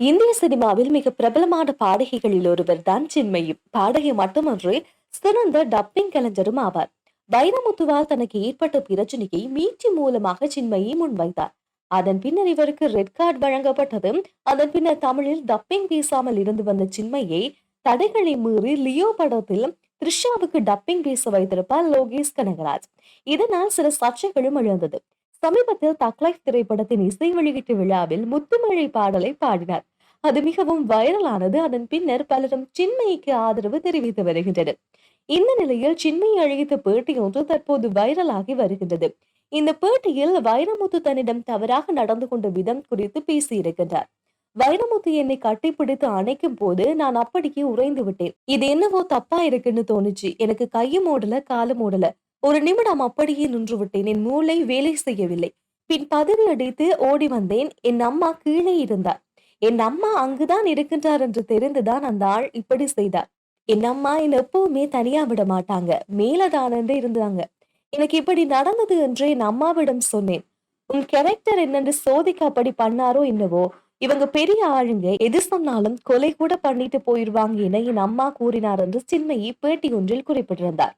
இந்திய சினிமாவில் மிக பிரபலமான பாடகிகளில் ஒருவர் தான் சின்மயி. பாடகி மட்டுமன்றி சிறந்த டப்பிங் கலைஞரும் ஆவார். வைரமுத்துவால் தனக்கு ஏற்பட்ட பிரச்சனையை மீட்சி மூலமாக சின்மயி முன்வைத்தார். அதன் பின்னர் இவருக்கு ரெட் கார்டு வழங்கப்பட்டது. அதன் பின்னர் தமிழில் டப்பிங் பேசாமல் இருந்து வந்த சின்மையை தடைகளை மீறி லியோ படத்தில் த்ரிஷாவுக்கு டப்பிங் பேச வைத்திருப்பார் லோகேஷ் கனகராஜ். இதனால் சில சர்ச்சைகளும் எழுந்தது. சமீபத்தில் தக்லைஃப் திரைப்படத்தின் இசை வெளியீட்டு விழாவில் முத்துமழை பாடலை பாடினார். அது மிகவும் வைரலானது. அதன் பின்னர் பலரும் சின்மயிக்கு ஆதரவு தெரிவித்து வருகின்றனர். இந்த நிலையில் சின்மயி அழித்த பேட்டி ஒன்று தற்போது வைரலாகி வருகின்றது. இந்த பேட்டியில் வைரமுத்து தன்னிடம் தவறாக நடந்து கொண்ட விதம் குறித்து பேசியிருக்கின்றார். வைரமுத்து என்னை கட்டிப்பிடித்து அணைக்கும் போது நான் அப்படியே உறைந்து விட்டேன். இது என்னவோ தப்பா இருக்குன்னு தோணுச்சு. எனக்கு கையும் ஓடல காலும் ஓடல. ஒரு நிமிடம் அப்படியே நின்று விட்டேன் என் மூளை வேலை செய்யவில்லை. பின் பதவி அடித்து ஓடி வந்தேன். என் அம்மா கீழே இருந்தார். என் அம்மா அங்குதான் இருக்கின்றார் என்று தெரிந்துதான் அந்த ஆள் இப்படி செய்தார். என் அம்மா என்னை எப்பவுமே தனியா விட மாட்டாங்க. மேலதான் என்று இருந்தாங்க. எனக்கு இப்படி நடந்தது என்று என் அம்மாவிடம் சொன்னேன். உன் கேரக்டர் என்னென்று சோதிக்க அப்படி பண்ணாரோ என்னவோ? இவங்க பெரிய ஆளுங்க. எது சொன்னாலும் கொலை கூட பண்ணிட்டு போயிடுவாங்க என என் அம்மா கூறினார் என்று சின்மையை பேட்டி ஒன்றில் குறிப்பிட்டிருந்தார்.